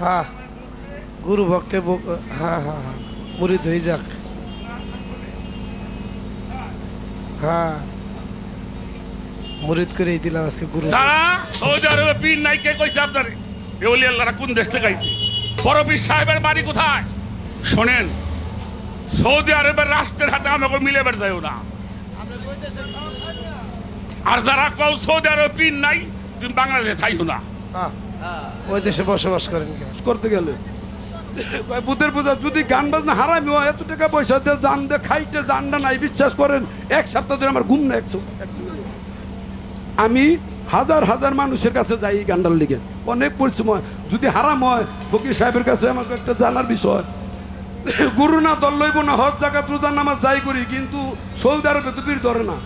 হ্যাঁ গুরু ভক্তে হ্যাঁ হ্যাঁ হ্যাঁ মুরিদ হয়ে যাক। হ্যাঁ মুরিদ করেই দিলাম আজকে গুরু। সারা সৌদি আরবে পীর নাই কে কইছে আপনারে এগুলি আল্লাহরা কোন দেশ থেকে আইছে? বড় পীর সাহেবের বাড়ি কোথায়? শোনেন সৌদি আরবের রাষ্ট্রের হাতে আমাকে মিলে বের যাও না। আর যারা কল সৌদি আরবে পীর নাই তুমি বাংলাদেশে থাইও না। হ্যাঁ। ওই দেশে বসবাস করেন করতে গেলে। বুধের পূজা যদি গান বাজনা হারামি হয় এত টাকা পয়সা দিয়ে জান দে খাইতে জানটা নাই বিশ্বাস করেন এক সপ্তাহ ধরে আমার ঘুম না একশো আমি হাজার হাজার মানুষের কাছে যাই এই গান্ডার লিগে। অনেক পরিশ্রম যদি হারাম হয় ফকির সাহেবের কাছে আমাকে একটা জানার বিষয়। গুরু না দল লইব না হজ জায়গা রোজার নামাজ যাই করি কিন্তু সৌদি আরবে তো ভিড় ধরে না।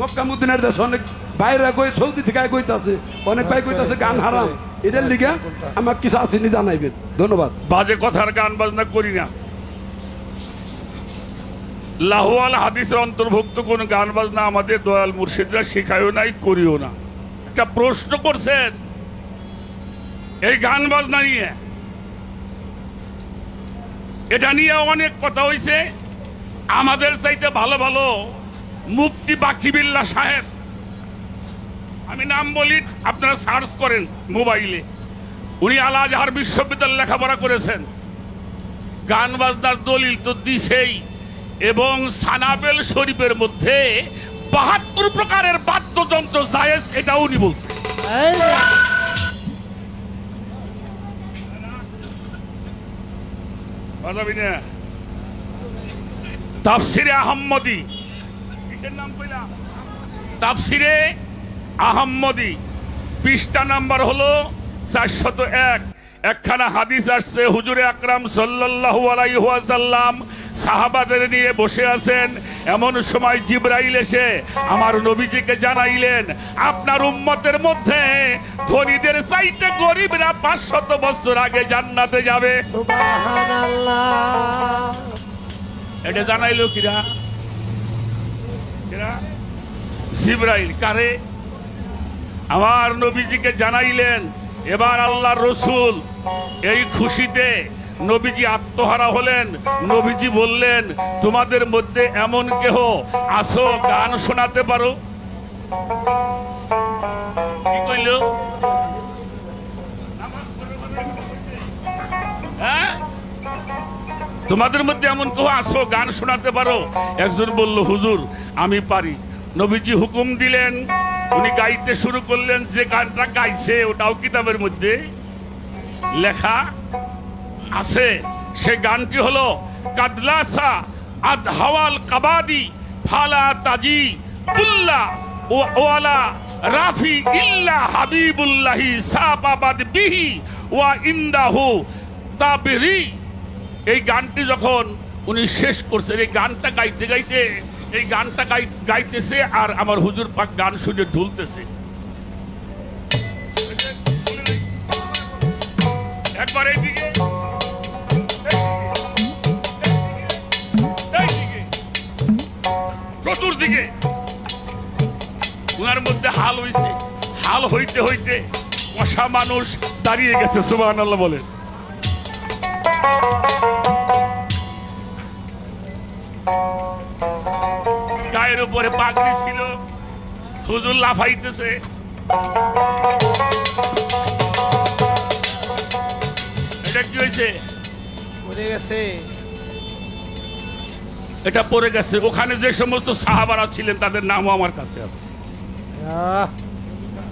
মক্কা মুদ্দিনের দেশে অনেক বাইরে কই সৌদি থেকে কইতাছে। অনেক ভাই কইতাছে গান হারাম। এটার লিগে আমার কিছু আসেনি জানাইবেন। ধন্যবাদ। বাজে কথার গান বাজনা করি না। লাহওয়াল হাদিসের অন্তর্ভুক্ত কোন গান বাজনা আমাদের দয়াল মুর্শিদরা শেখায়ও নাই, করিও না। একটা প্রশ্ন করছেন, এই গান বাজনা নিয়ে। এটা নিয়ে অনেক কথা হইছে। আমাদের চাইতে ভালো ভালো মুক্তি বাকিবিল্লা সাহেব আমি নাম বলি, আপনারা সার্চ করেন মোবাইলে। উনি আল আজহার বিশ্ববিদ্যালয়ে লেখাপড়া করেছেন। গান বাজনার দলিল তো দিছেই এবং সানাবেল শরীফের মধ্যে বাহাত্তর প্রকারের বাদ্যযন্ত্র জায়েজ এটা উনি বলছেন। তাফসিরে আহম্মদি। নাম কইলা? তাফসিরে আহম্মদি। পৃষ্ঠা নাম্বার হলো চারশত এক। একখানা হাদিস আসছে হুজুরে আকরাম সাল্লাল্লাহু আলাইহি ওয়াসাল্লাম সাহাবাদের নিয়ে বসে আছেন। এমন সময় জিব্রাইল এসে আমার নবীজিকে জানাইলেন আপনার উম্মতের মধ্যে ধনীদের চাইতে গরিবরা পাঁচশত বছর আগে জান্নাতে যাবে। এটা জানাইল কিরা? কিরা? জিব্রাইল কারে? আমার নবীজিকে জানাইলেন, এবার আল্লাহর রসুল এই খুশিতে নবীজি আত্মহারা হলেন। নবীজি বললেন, তোমাদের মধ্যে এমন কেহ আসো, গান শোনাতে পারো? কি হ্যাঁ? তোমাদের মধ্যে এমন কেউ আসো, গান শোনাতে পারো? একজন বলল, হুজুর, আমি পারি। নবীজি হুকুম দিলেন উনি গাইতে শুরু করলেন যে গানটা গাইছে, ওটাও কিতাবের মধ্যে লেখা আছে। সে গানটি হলো, কাদলাসা আদ হাওয়াল কাবাদি ফালা তাজি উল্লা ওয়ালা রাফি ইল্লা হাবিবুল্লাহি সাবাবাদ বিহি ওয়া ইন্দাহু তাবিরি। এই গানটি যখন উনি শেষ করছেন, এই গানটা গাইতে গাইতে এই গানটা গাই গাইতেছে আর আমার হুজুর পাক গান শুনে ঢুলতেছে। একবার চতুর্দিকে। উনার মধ্যে হাল হইছে। হাল হইতে হইতে কষা মানুষ দাঁড়িয়ে গেছে সুবাহ বলেন। গায়ের উপরে পাগড়ি ছিল হুজুর লাফাইতেছে। এটা কি হয়েছে? পড়ে গেছে। এটা পড়ে গেছে। ওখানে যে সমস্ত সাহাবারা ছিলেন তাদের নামও আমার কাছে আছে।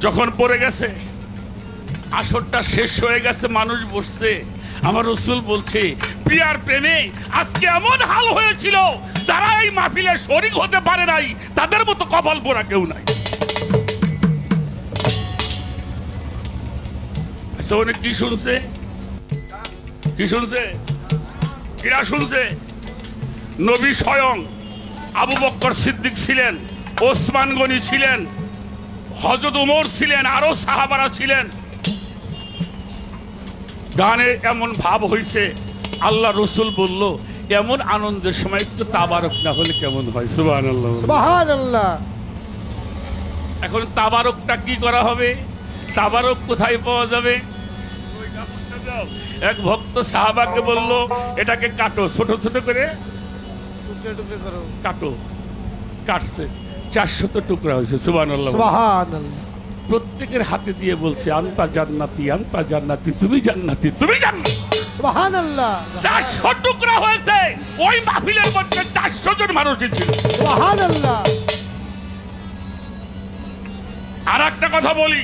যখন পড়ে গেছে আসরটা শেষ হয়ে গেছে মানুষ বসছে। আমার রসুল বলছে প্রিয়ার প্রেমে আজকে এমন হাল হয়েছিল, যারা এই মাহফিলে শরিক হতে পারে নাই, তাদের মতো কপাল পোড়া কেউ নাই। আচ্ছা কি শুনছে? কি শুনছে? কিরা শুনছে? নবী স্বয়ং আবু বক্কর সিদ্দিক ছিলেন, ওসমান গনি ছিলেন হজরত উমর ছিলেন, আরও সাহাবারা ছিলেন। গানে এমন ভাব হইছে আল্লাহ রসুল বলল এমন আনন্দের সময় একটু তাবারক না হলে কেমন হয়? সুবাহ সুবহানাল্লাহ। এখন তাবারকটা কি করা হবে? তাবারক কোথায় পাওয়া যাবে। এক ভক্ত সাহাবাকে বলল এটাকে কাটো ছোট ছোট করে টুকরে টুকরে করো। কাটো কাটছে। চারশত টুকরা হয়েছে সুবান প্রত্যেকের হাতে দিয়ে বলছে আন্তা জান্নাতি আন্তা জান্নাতি তুমি জান্নাতি তুমি জান্নাতি। সুবহান আল্লাহ চারশো টুকরা হয়েছে। ওই মাহফিলের মধ্যে চারশো জন মানুষ ছিল সুবহান আর একটা কথা বলি।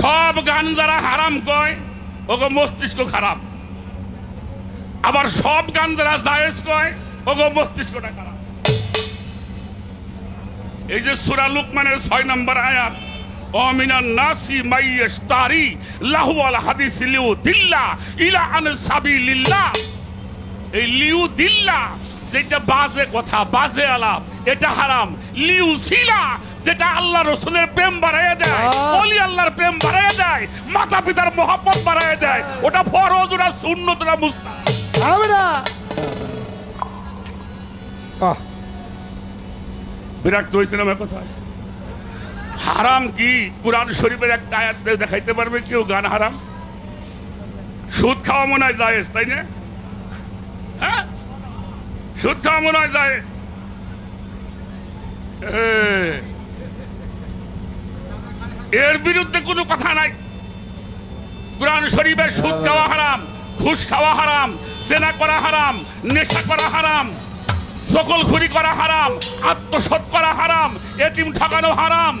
সব গান যারা হারাম কয় ওগো মস্তিষ্ক খারাপ। আবার সব গান যারা জায়েজ কয় ওগো মস্তিষ্কটা খারাপ। এই যে সুরা লুকমানের ছয় নম্বর আয়াত অমিনান নাসি মাইয়াস তারি লাহু আল হাদিস লিউ দিল্লা ইলা আন সাবিলিল্লাহ এই লিউ দিল্লা যেটা বাজে কথা বাজে আলাপ এটা হারাম। লিউ সিলা যেটা আল্লাহ রসুলের প্রেম বাড়াইয়া দেয়। অলি আল্লাহর প্রেম বাড়াইয়া দেয় মাতা পিতার মহব্বত বাড়াইয়া দেয় ওটা ফরজ ওটা সুন্নত ওটা মুস্তা বিরাট হয়েছে আমার কথা হারাম কি? কোরআন শরীফের একটা আয়াত দেখাইতে পারবে কেউ গান হারাম? সুদ খাওয়া মনে হয় জায়েজ, তাই না? হ্যাঁ? সুদ খাওয়া মনে হয় জায়েজ। এর বিরুদ্ধে কোনো কথা নাই। কোরআন শরীফের সুদ খাওয়া হারাম, ঘুষ খাওয়া হারাম সেনা করা হারাম, নেশা করা হারাম সকল ঘুরি করা হারাম, আত্মসৎ করা হারাম, এতিম ঠকানো হারাম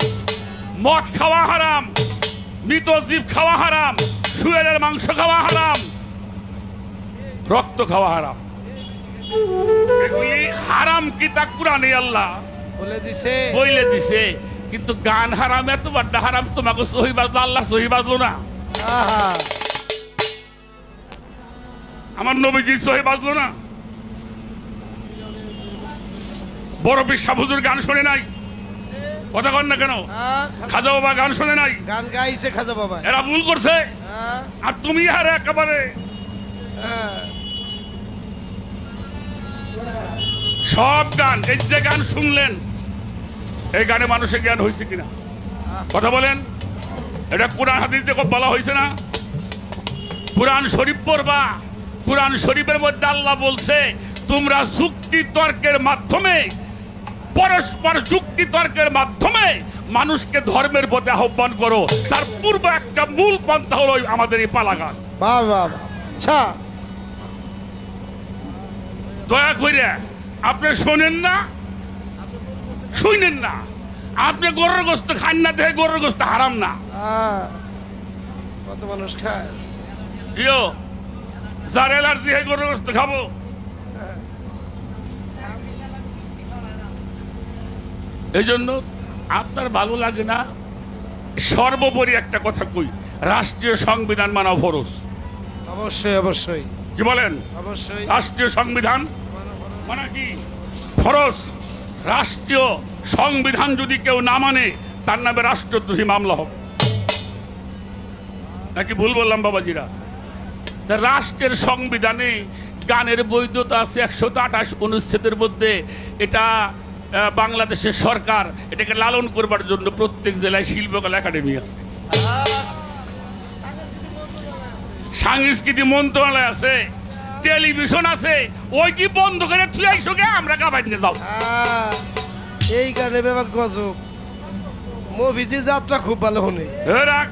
মদ খাওয়া হারাম মৃত জীব খাওয়া হারাম শুয়ারের মাংস খাওয়া হারাম রক্ত খাওয়া হারাম। এগুলি হারাম কি তা কোরআনে আল্লাহ বলে দিছে। বইলে দিছে। কিন্তু গান হারাম এত বাড্ডা হারাম তোমাকে সহি বাজলো আল্লাহ সহি বাজলো না। আমার নবীজি সহি বাজলো না। বড় বিশ্বাবুজুর গান শোনে নাই। কথা কন না কেন? আহ, খাজা বাবা গান শোনে নাই? গান গাইছে খাজা বাবা। এরা ভুল করছে। আর তুমি আর একেবারে সব গান এই যে গান শুনলেন এই গানে মানুষের জ্ঞান হয়েছে কিনা? কথা বলেন। এটা কোরআন হাদিস দেখো বলা হয়েছে না? কোরআন শরীফ পড়বা কোরআন শরীফের মধ্যে আল্লাহ বলছে তোমরা যুক্তি তর্কের মাধ্যমে পরস্পর যুক্তি তর্কের মাধ্যমে মানুষকে ধর্মের পথে আহ্বান করো। তার পূর্ব একটা মূল পন্থা হলো আমাদের এই পালা গান বাহ বাহ বাহ। আচ্ছা। দয়া করে আপনি শোনেন না শুনেন না। আপনি গরুর গোস্ত খান না দেখে গরুর গোস্ত হারাম না। কত মানুষ খায়। যার এলার্জি হয় গরুর গোস্ত খাব। এই জন্য আপনার ভালো লাগে না? সর্বোপরি একটা কথা কই রাষ্ট্রীয় সংবিধান মানা ফরজ। অবশ্যই অবশ্যই। কি বলেন? অবশ্যই। রাষ্ট্রীয় সংবিধান মানে কি? ফরজ। রাষ্ট্রীয় সংবিধান যদি কেউ না মানে তার নামে রাষ্ট্রদ্রোহী মামলা হবে। নাকি ভুল বললাম বাবাজিরা? তা রাষ্ট্রের সংবিধানে গানের বৈধতা আছে একশো আঠাশ অনুচ্ছেদের মধ্যে। এটা বাংলাদেশের সরকার এটাকে লালন করবার জন্য প্রত্যেক জেলায় শিল্পকলা একাডেমি আছে। সাংস্কৃতিক মন্ত্রণালয় আছে টেলিভিশন আছে ওই কি বন্ধ করে তুই আইসো আমরা কাবাই নিয়ে যাও। এই গানে ব্যাপার গজব। মুভিজি যাত্রা খুব ভালো শুনে এ রাখ।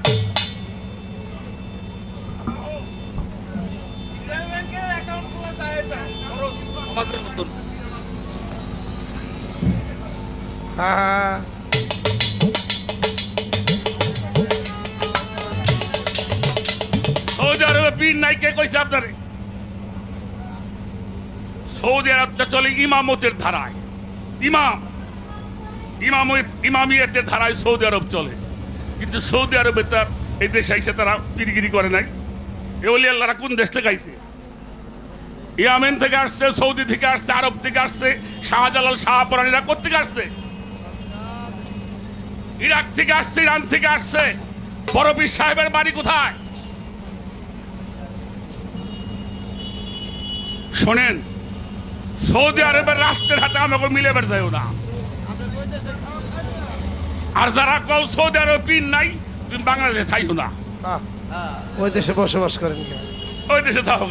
আহা সৌদি আরবে পীর নাই, কে কইছে আপনারে? সৌদি আরবটা চলে ইমামতের ধারায়। ইমাম ইমাম ইমামিয়তের ধারায় সৌদি আরব চলে। কিন্তু সৌদি আরবে তার, এই দেশে এসে তারা পীরগিরি করে নাই। এ বলি আল্লাহরা কোন দেশ থেকে আইছে? ইয়ামেন থেকে আসছে, সৌদি থেকে আসছে, আরব থেকে আসছে, শাহজালাল শাহপরানীরা কোথেকে আসছে? ইরাক থেকে আসছে ইরান থেকে আসছে। বড় পীর সাহেবের বাড়ি কোথায়? শোনেন সৌদি আরবের রাষ্ট্রের হাতে আমাকে মিলে যাইও না। আর যারা কল সৌদি আরব পিন নাই তুমি বাংলাদেশে থাইও না। ওই দেশে বসবাস করেন ওই দেশে থাকো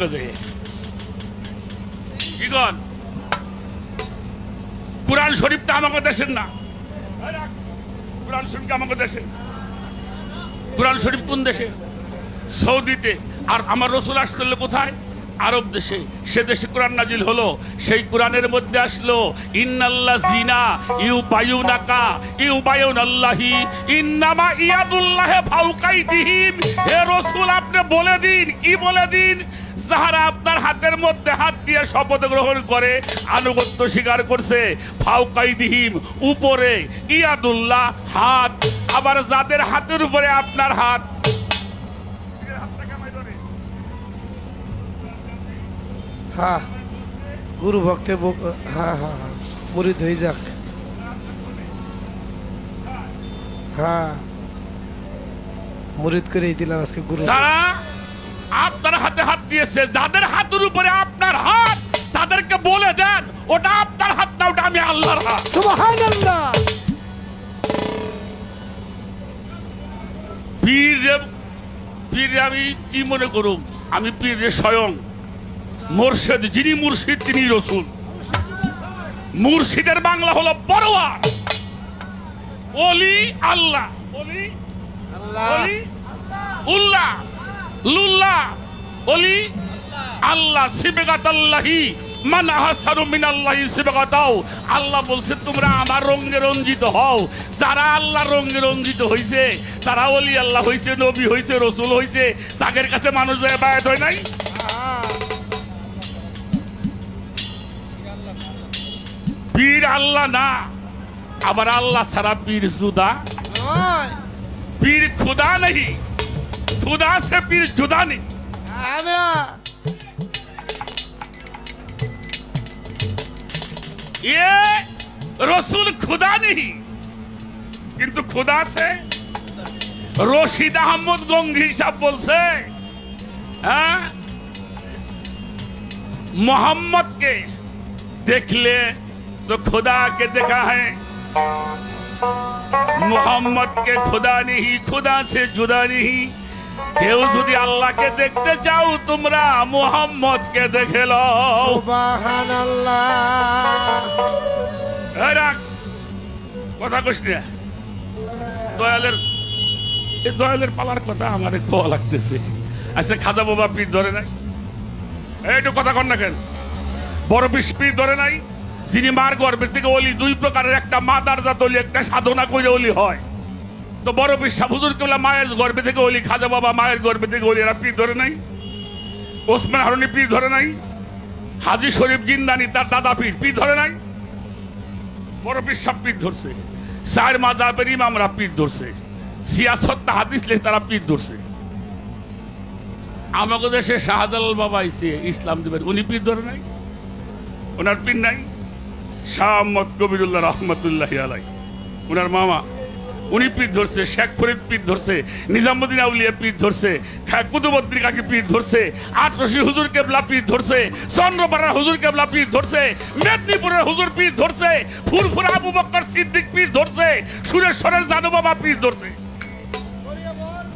কি কন? কোরআন শরীফ তো আমাকে দেশের না। কোরআন শরীফ আমাদের দেশে? কোরআন শরীফ কোন দেশে? সৌদিতে। আর আমার রসুল আসছিল কোথায়? আরব দেশে, সে দেশে কোরআন নাজিল হলো, সেই কোরআনের মধ্যে আসলো ইন্নাল্লাহ জিনা ইউ বায়ুনাকা ইউ বায়ুন আল্লাহি ইন্নামা ইয়াদুল্লাহে ফাউকাইদিহিম হে রসুল, আপনি বলে দিন, কি বলে দিন? যাহারা আপনার হাতের মধ্যে হাত দিয়ে শপথ গ্রহণ করে, আনুগত্য স্বীকার করছে ফাউকাই ফাউকাইদিহিম উপরে ইয়াদুল্লাহ হাত, আবার যাদের হাতের উপরে আপনার হাত হ্যাঁ গুরু ভক্তে বক- হ্যাঁ হ্যাঁ হ্যাঁ মুরিদ হয়ে যাক। হ্যাঁ মুরিদ করেই দিলাম আজকে গুরু যারা আপনার হাতে হাত দিয়েছে যাদের হাতের উপরে আপনার হাত তাদেরকে বলে দেন ওটা আপনার হাত না ওটা আমি আল্লাহর হাত। সুবহানাল্লাহ। পীর যে- পীর আমি কি মনে করুম? আমি পীর যে স্বয়ং। মোর্শেদ যিনি মুর্শিদ তিনি রসুল। মুর্শিদের বাংলা হলো বড়োয়ার অলি আল্লাহ। অলি আল্লাহ। উল্লাহ। লুল্লাহ। অলি আল্লাহ। সিবেগাত আল্লাহি মান আহসানু মিনাল্লাহি সিবেগাতাও। আল্লাহ বলছে তোমরা আমার রঙে রঞ্জিত হও। যারা আল্লাহ রঙে রঞ্জিত হইছে তারা অলি আল্লাহ হইছে নবী হইছে রসুল হইছে। তাদের কাছে মানুষ বায়াত হয় নাই? পীর আল্লাহ না আবার আল্লাহ ছাড়া পীর জুদা নয় पीर खुदा नहीं खुदा से पीर जुदा नहीं আমি ये रसूल खुदा नहीं কিন্তু খুদা সে রশিদ আহমদ গঙ্গি সাহেব বলছে হ্যাঁ मोहम्मद के देख ले तो खुदा के देखा है মোহাম্মদ কে খুদা নেহি খুদা সে জুদা নেহি কেউ যদি আল্লাহকে দেখতে চাও তোমরা মোহাম্মদ কে দেখে লও সুবহানাল্লাহ এই রাখ। কথা কইস না দয়ালের এ দয়ালের পালার কথা আমারে খোয়া লাগতেছে আচ্ছা খাজা বাবা পীর ধরে নাই এইটু কথা কন না কেন বড় বিশ পীর ধরে নাই যিনি মার গর্ভের থেকে অলি দুই প্রকারের, একটা মাদার জাত অলি একটা সাধনা করে অলি হয়। তো বড় বিশ্বাস, হুজুর কেবলা মায়ের গর্ভে থেকে অলি খাজা বাবা মায়ের গর্ভে থেকে অলি এরা পীর ধরে নাই। ওসমান হারুনি পীর ধরে নাই। হাজি শরীফ জিন্দানি, তার দাদা পীর পীর ধরে নাই। বড় বিশ্বাস, পীর ধরছে। সার মাজাবের ইমামরা পীর ধরছে। সিয়াসত হাদিস লেখ তারা পীর ধরছে। আমাকে দেশে শাহজালাল বাবা ইসলাম দেবের, উনি পীর ধরে নাই। ওনার পীর নাই। শাহ আহমদ কবিরুল্লাহ রহমতুল্লাহ আলাই ওনার মামা উনি পীর ধরছে শেখ ফরিদ পীর ধরছে নিজামুদ্দিন আউলিয়া পীর ধরছে কুতুবুদ্দিন কাকে পীর ধরছে আটরশি হুজুর কেবলা পীর ধরছে চন্দ্রপাড়ার হুজুর কেবলা পীর ধরছে মেদিনীপুরের হুজুর পীর ধরছে ফুরফুরা আবু বক্কর সিদ্দিক পীর ধরছে সুরেশ্বরের জানু বাবা পীর ধরছে।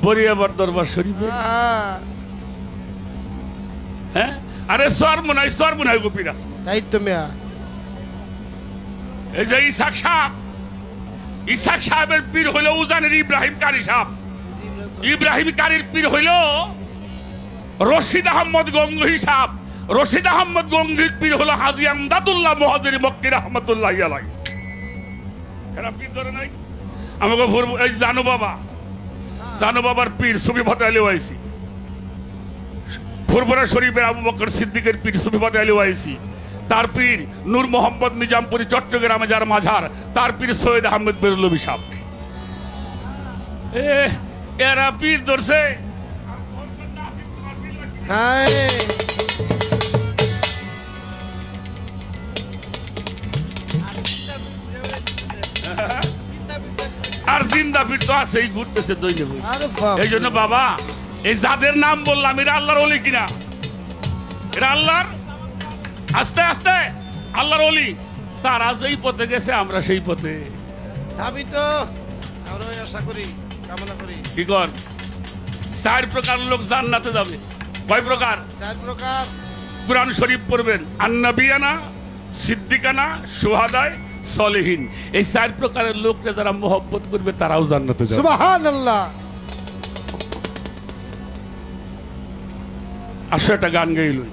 বরিয়াবার দরবার শরীফে? হ্যাঁ, হ্যাঁ? আরে সরমনাই সরমনাই গোপীর আছে। তাই তো মিয়া। এই যে ইসাক সাহেব, ইসাক সাহেবের পীর হইল উজানের ইব্রাহিম কারি সাহেব। ইব্রাহিম কারির পীর হইল রশিদ আহমদ গঙ্গি সাহেব। রশিদ আহমদ গঙ্গির পীর হলো হাজি আমদাদুল্লাহ মহাজির মক্কির রহমতুল্লাহ আলাই এরা পীর ধরে নাই? আমাকে এই জানু বাবা, জানু বাবার পীর সুবি ফতে আলী ওয়াইসি। ফুরফুরা শরীফের আবু বকর সিদ্দিকের পীর সুবি আলী ওয়াইসি। তার পীর নূর মোহাম্মদ নিজামপুরি চট্টগ্রামে যার মাঝার তার পীর সৈয়দ আহমেদ বেরুলবি সাহেব এ এরা পীর ধরছে। আর জিন্দা পীর তো আছেই ঘুরতেছে বই এই জন্য বাবা এই যাদের নাম বললাম এরা আল্লাহর অলি কিনা? এরা আল্লাহর আস্তে আস্তে! আল্লাহর অলি তারা যেই পথে গেছে আমরা সেই পথে। আমি তো আমরা আশা করি কামনা করি। কি কর? চার প্রকার লোক জান্নাতে যাবে। কয় প্রকার? চার প্রকার। কোরআন শরীফ পড়বেন আন্নাবিয়ানা সিদ্দিকানা সোহাদায় সলেহীন। এই চার প্রকারের লোককে যারা মোহব্বত করবে তারাও জান্নাতে যাবে। সুবহানাল্লাহ। একটা গান গাইলই